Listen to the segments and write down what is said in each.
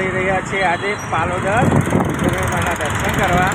જઈ રહ્યા છીએ આજે પાલોદર. સૂર્યમાના દર્શન કરવા.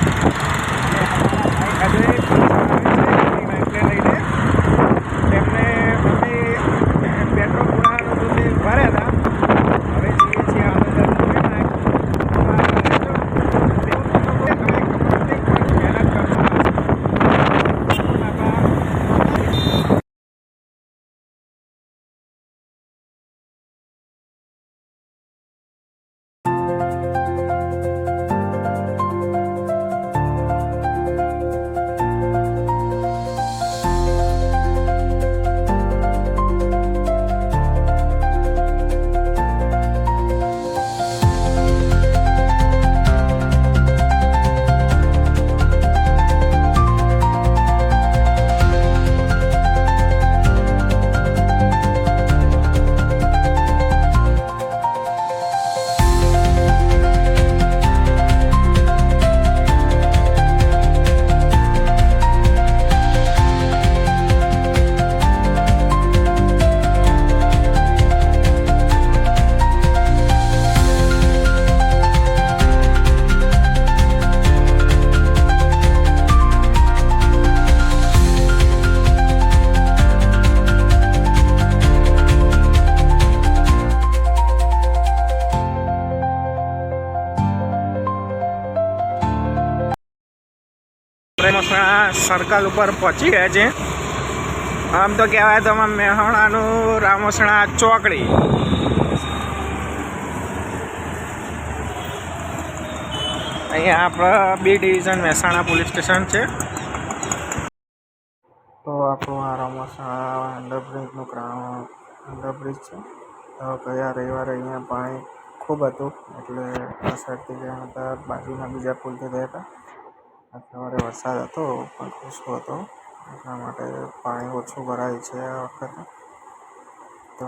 સર્કલ ઉપર પહોંચી ગયા છે. આમ તો કહેવાય તો આમાં મહેણાનું રામોસણા ચોકડી. અહીંયા આપણા B division Mehsana police station છે. તો આપણું આ રામસણા અંડરબ્રિજનું ગ્રાઉન્ડ, અંડરબ્રિજ છે. તો ગયા રવિવારે અહીંયા પાણી ખૂબ હતું, એટલે આ સાઈડથી ગયા હતા, બાજુના બીજા પુલથી ગયા હતા. આ સવારે વરસાદ હતો, પણ ઓછો હતો. એટલા માટે પાણી ઓછું ભરાય છે આ વખતે. તો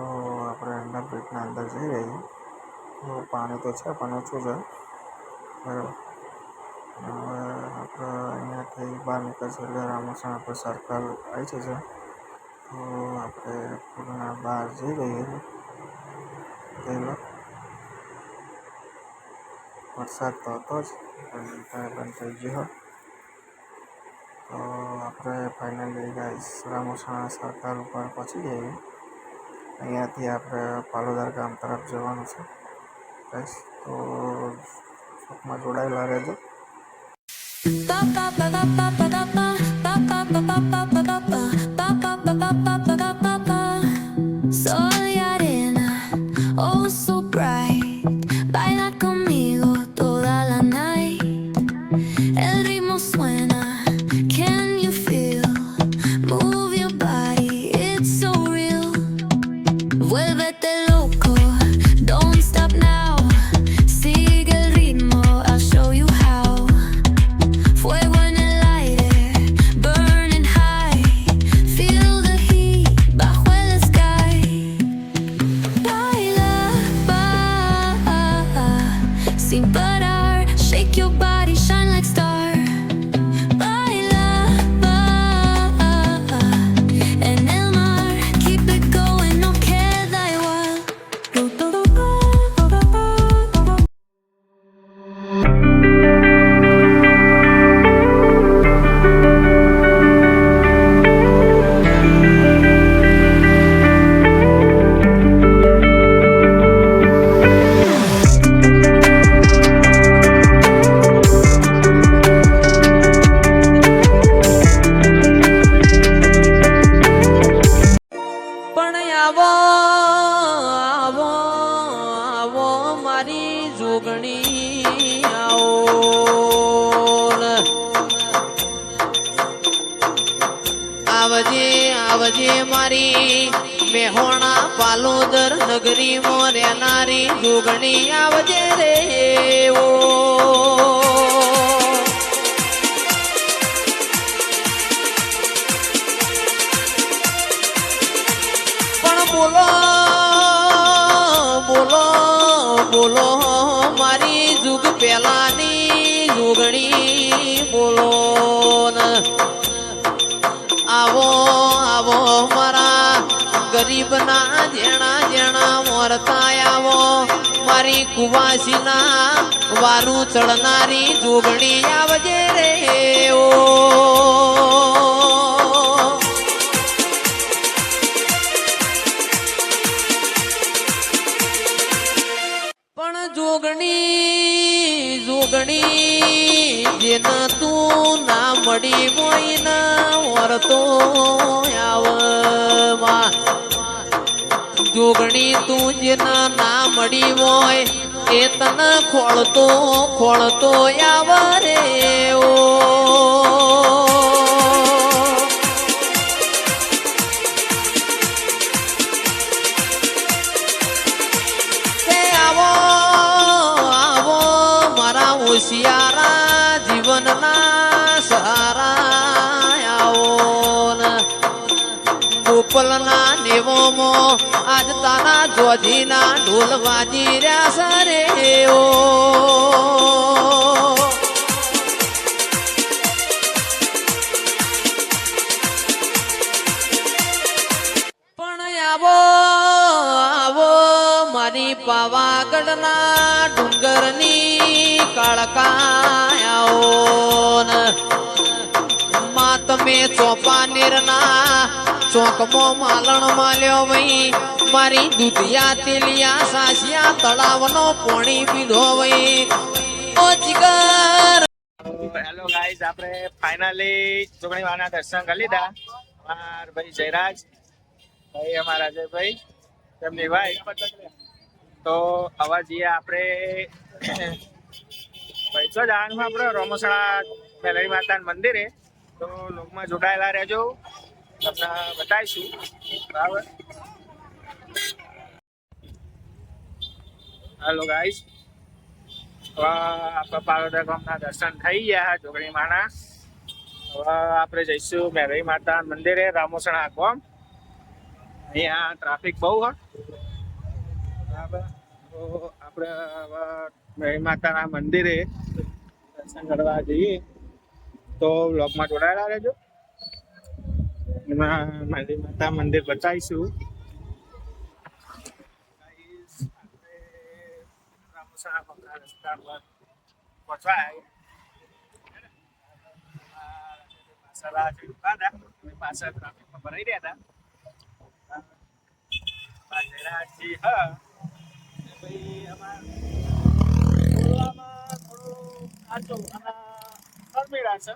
આપણે અંડરબ્રિજના અંદર જઈ રહીએ. તો પાણી તો છે, પણ ઓછું છે. બરાબર. હવે આપણે અહીંયાથી બહાર નીકળશે એટલે રામોસણ આપણે સર્કલ આવી જશે. તો આપણે પૂરના બહાર જઈ રહીએ. પહેલો વરસાદ તો હતો જ, પણ બંધ થઈ ગયો. તો આપણે ફાઇનલી ગાઈસ રામોસણા સરકાર ઉપર પહોંચી જઈએ અહીંયાથી આપણે પાલોદર ગામ તરફ જવાનું છે. ગાઈસ તો શોખમાં જોડાયેલા રહેજો. Sol પાલોદર નગરી નારી જોગણી આવજે રે ઓ. પણ બોલો બોલો બોલો, મારી જુગ પેલાની જુગણી બોલો આવો આવો, મારા ગરીબના જેણા જેણા મોરતા આવો. મારી કુવાસી ના વારું ચડનારી જોગણી આવજે રે ઓ. પણ જોગણી જોગણી જેન તું ના મળી હોય ના વરતો આવમાં જોગણી તું જેના ના મળી હોય, એ તને ખોળતો ખોળતો આવરે ઓ. જીવનના સહારા આવો ને ગોપલના નેવોમો આજ તારા જોજીના ઢોલ વાજી પણ આવો આવો મારી પાવાગઢના ડુંગરની કાળકાયાઓ ને માં તમે ચોપા નીરના ચોકમાં માલણ માલ્યો વઈ. મારી દૂધિયા તેલિયા સાસિયા તળાવનો પોણી પીધો વઈ. ઓ હેલો ગાઈઝ, આપણે ફાઇનલી ચૂંટણી વાળાના દર્શન કરી લીધા. અમાર ભાઈ જયરાજ, ભાઈ અમારા અજયભાઈ, તેમની વાઈફ. તો હવે જઈએ આપણે જ જવાનું આપણે રોમસણા મેલડી માતાના મંદિરે તો લોકમાં જોડાયેલા રહેજો. તમને બતાવીશું. બરાબર? હેલો ગાઈઝ હવે આપણા પાલોદર ગામના દર્શન થઈ ગયા જોગણી માના. હવે આપણે જઈશું મેરઈ માતા મંદિરે, રામોસણા ગામ. અહીંયા ટ્રાફિક બહુ હોય. બરાબર? તો આપણે હવે મેરઈ માતાના મંદિરે દર્શન કરવા જઈએ તો બ્લોગમાં જોડાયેલા રહેજો એમાં મેરઈ માતા મંદિર બતાવીશું Guys, આપણે રામોસણા ગામના રસ્તા પર પહોંચવા પાછળ આ જે ઊભા હતા, એ પાછળ ટ્રાફિકમાં ભરાઈ રહ્યા હતા આ જયરાજજી હ એ ભાઈ આમાં બોલવામાં કાચું અને શરમીલા છે.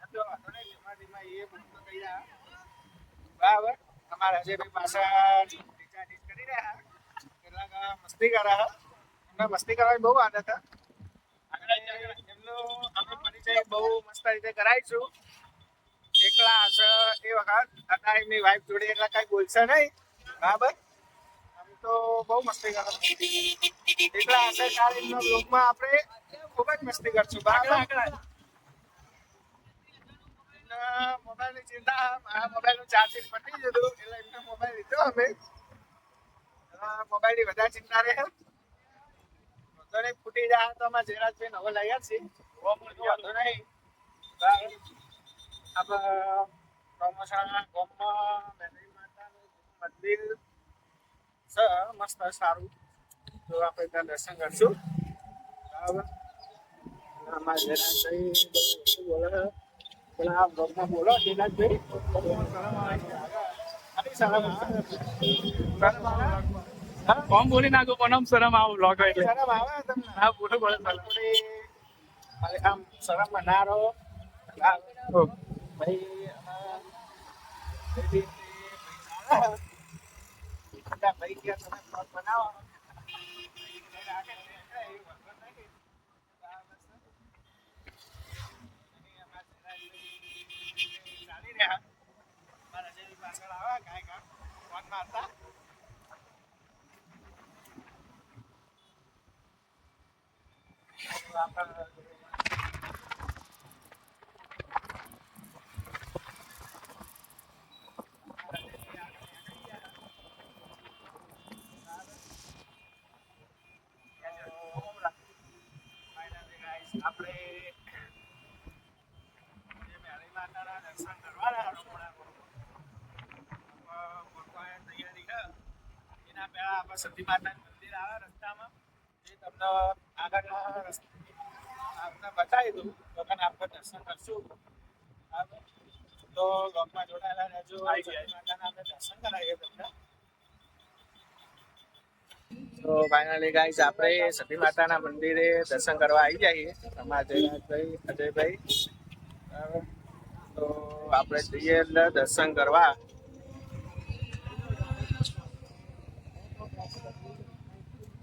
વાંધો નહીં, ધીમા એ બધું કહી બરાબર? અમારા જે ભાઈ પાછળ ટીચા કરી રહ્યા કેટલાક મસ્તી કરે એમને મસ્તી કરવાની બહુ આદત છે. એમનો આપણે પરિચય બહુ મસ્ત રીતે કરાવીશું એકલા હશે એ વખત હતા એમની વાઈફ જોડે એટલા કઈ બોલશે નહીં. બરાબર? આમ તો બહુ મસ્તી કરે એટલે મોબાઈલ લીધો અમે. મોબાઈલની વધારે ચિંતા રહે. વાંધો નહીં, ફૂટી જાય તો વાંધો નહીં. આપણે પ્રમોશનના ગામમાં માતાનું મંદિર. છે મસ્ત, સારું. તો આપણે ત્યાં દર્શન કરશું. બરાબર? અમારા બોલે પેલા આ બ્લોગમાં બોલો આવે? હા? કોમ બોલી નાખો? પણ આમ શરમ આવું એટલે? શરમ આવે તમને? હા બોલો બોલો આમ શરમ બનારો આ ભાઈ ભાઈ તમે બ્લોગ બનાવો. મારા જેવી પાછળ આવે કાંઈ કામ. ફોન મારતા તો આપણે આપણે જે મેળી માતાના દર્શન કરવાના હમણાં ભગવાન તૈયારી છે એના પહેલા આપણે સતી માતાનું મંદિર આવે રસ્તામાં એ તમને આગળના આપને બતાવી દઉં. તો આપણે દર્શન કરશું. તો લોકમાં જોડાયેલા રહેજો. સતી માતાના આપણે દર્શન કરાવીએ તમને તો ફાઇનલી ગાઈસ આપણે સતી માતાના મંદિરે દર્શન કરવા આવી જઈએ. અમારા જયરાજભાઈ અજયભાઈ. તો આપણે જઈએ એટલે દર્શન કરવા.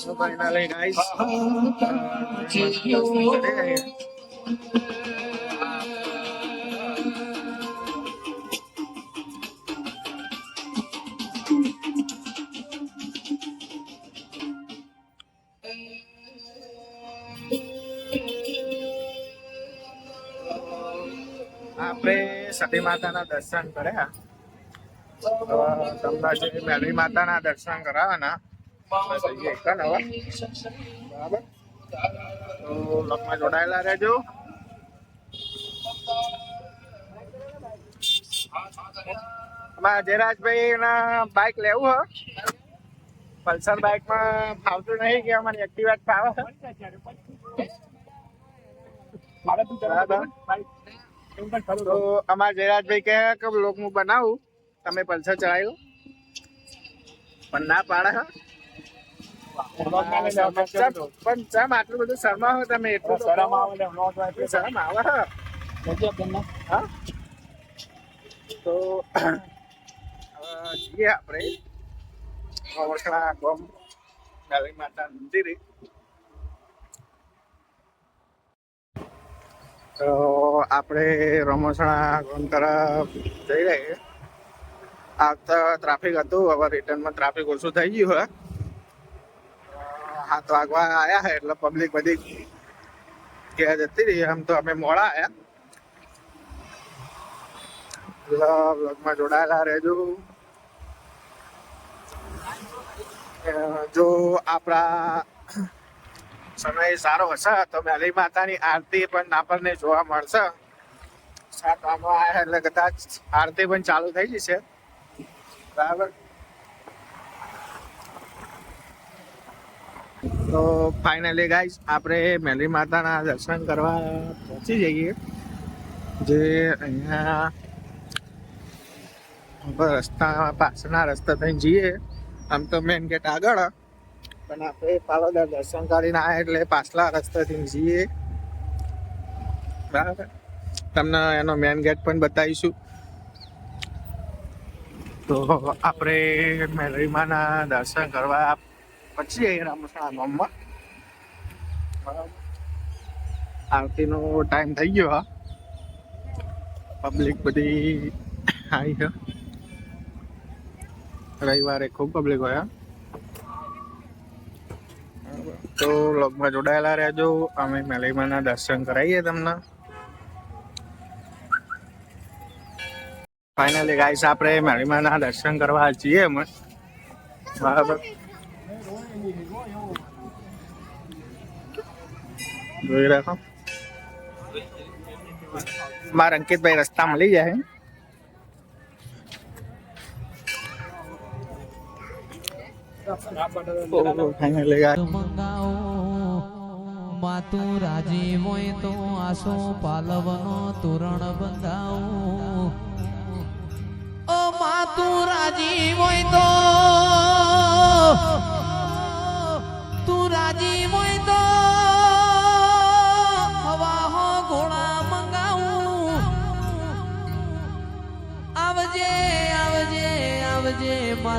તો ફાઇનલી ગાઈસ આપણે સતી માતાના દર્શન કર્યા તમને જે માતાના દર્શન કરાવવાના જઈએ એકન હવે. બરાબર? તો લોકમાં જોડાયેલા રહેજો. જયરાજભાઈ ના બાઇક લેવું હો. પલ્સર બાઇકમાં ફાવતું નહીં કે અમારી એક્ટિવા જ ફાવે? તો અમારા જયરાજભાઈ કહે કે લોક હું બનાવું. તમે પલ્સર ચલાવ્યું પણ ના પાડે હા. ચમ- પણ ચમ આટલું બધું શરમા હો તમે એટલું તો શરમ. આવે શરમ આવે હા. તો જઈએ આપણે. વખણા ગોમ કાલી માતા મંદિરે. તો આપણે રમસણા ગામ તરફ જઈ રહીએ. આવતા ટ્રાફિક હતું, હવે રિટર્નમાં ટ્રાફિક ઓછું થઈ ગયું હવે તો આગવા આવ્યા હે, એટલે પબ્લિક બધી ઘેર જતી રહી. આમ તો અમે મોડા આવ્યા બ્લોગમાં જોડાયેલા રહેજો. જો આપણા સમય સારો હશે. તો મેલી માતાની આરતી પણ આપણને જોવા મળશે. સાત આવ્યા એટલે કદાચ આરતી પણ ચાલુ થઈ જશે. બરાબર? તો ફાઇનલી ગાઈસ આપણે મેલી માતાના દર્શન કરવા પહોંચી જઈએ. જે અહીંયા રસ્તા પાછળના રસ્તા થઈને જઈએ. આમ તો મેન ગેટ આગળ. પણ આપણે પાવાગઢ દર્શન કરીને આવ્યા એટલે પાછલા રસ્તાથી જઈએ. બરાબર. તમને એનો મેન ગેટ પણ બતાવીશું. તો આપણે મેલરીમાના દર્શન કરવા પછી રામસણા ગામમાં બરાબર. આરતીનો ટાઈમ થઈ ગયો, હા. પબ્લિક બધી આવી છે. રવિવારે ખૂબ પબ્લિક હોય હા. તો લોગમાં જોડાયેલા રહેજો. અમે મેલેમાના દર્શન કરાવીએ તમને. ફાઇનલી ગાઈસ આપણે મેલેમાના દર્શન કરવા જઈએ અમે. બરાબર? જોઈ રાખો. મારા અંકિતભાઈ રસ્તા મળી જાય માતું રાજી હોય તો આસો પાલવનો તોરણ બંધાવો. ઓ માતું રાજી હોય તું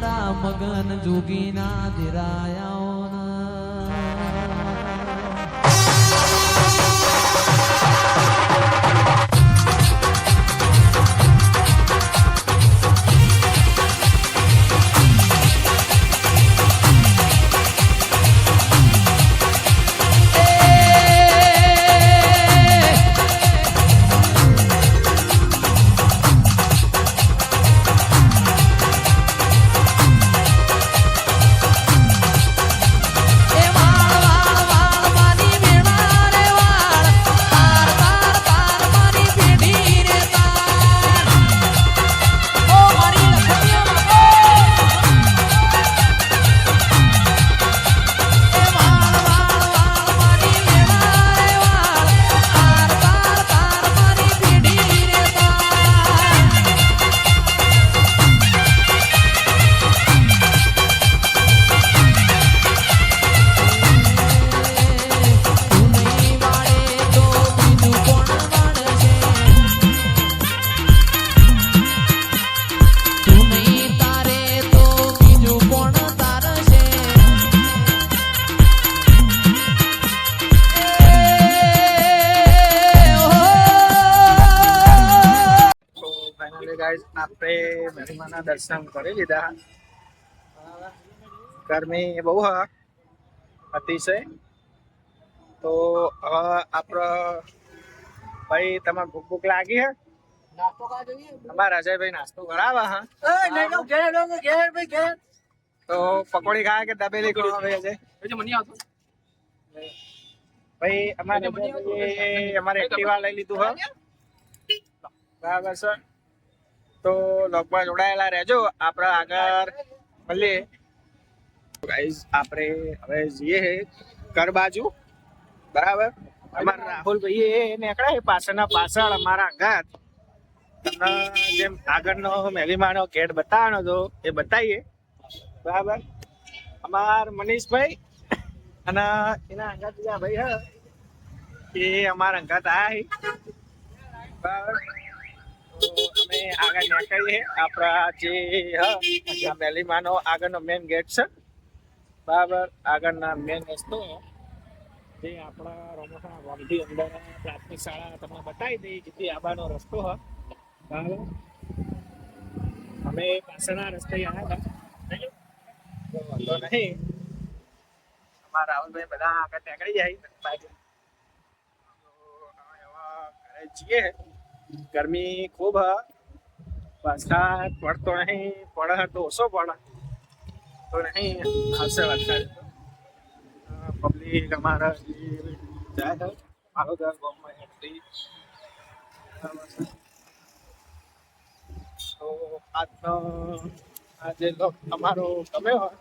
મગન જોગીના ધીરાયાઓના દર્શન કરી લીધા. ગરમી બહુ હ અતિશય. તો હવે આપણો ભાઈ તમારે ભૂખ ભૂખ લાગી હે? અમારા અજયભાઈ નાસ્તો કરાવે હા. તો પકોડી ખાય કે દાબેલી ખાવા ભાઈ અજય હજી મને આવતો. ભાઈ અમારે અમારે એક્ટિવા લઈ લીધું હ. બરાબર છે. તો લોકમાં જોડાયેલા રહેજો. આપણે આગળ મળીએ. ગાઈઝ આપણે હવે જઈએ ઘર બાજુ બરાબર? અમારા રાહુલભાઈ એ નીકળ્યા પાછળના પાછળ અમારા અંગાત તમને જેમ આગળનો મેલીમાનો કેટ બતાવવાનો હતો, એ બતાવીએ. બરાબર? અમાર મનીષભાઈ અને એના અંગાત બીજા ભાઈ હા, એ અમારા અંગાત આયા બરાબર? આગળ નીકળીએ. આપણા જે મેલીમાનો આગળનો મેઇન ગેટ છે. બરાબર, આગળના મેઇન રસ્તો જે આપણા રમોસા ગામથી અંદર પ્રાથમિક શાળા તમને બતાવી દઈ જેથી આબાનો રસ્તો હ. બરાબર. અમે પાછળના રસ્તે આવ્યા હતા. વાંધો નહીં. અમારા રાહુલભાઈ બધા આગળ નીકળી જાય. બાજુ. ઘરે ગરમી ખૂબ હ. વરસાદ પડતો નહીં પડે તો ઓછો પડે. તો નહીં આવશે વરસાદ. પબ્લિક અમારા છે મારોદર ગામમાં એન્ટ્રી તો આજનો આજે લોક તમારો ગમે હોય.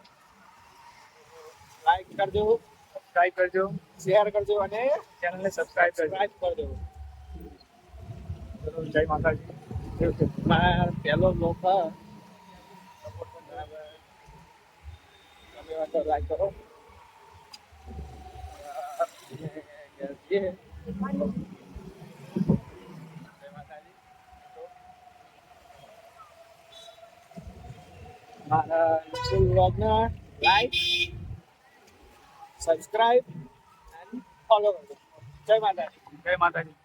લાઈક કરજો સબસ્ક્રાઈબ કરજો શેર કરજો અને ચેનલને સબસ્ક્રાઈબ સબસ્ક્રાઇબ કરજો. ચલો જય માતાજી. મારા પહેલો લોક કરો. મારા યુટ્યુબ વ્લોગને લાઈક સબસ્ક્રાઇબ એન્ડ ફોલો કરજો જય માતાજી. જય માતાજી.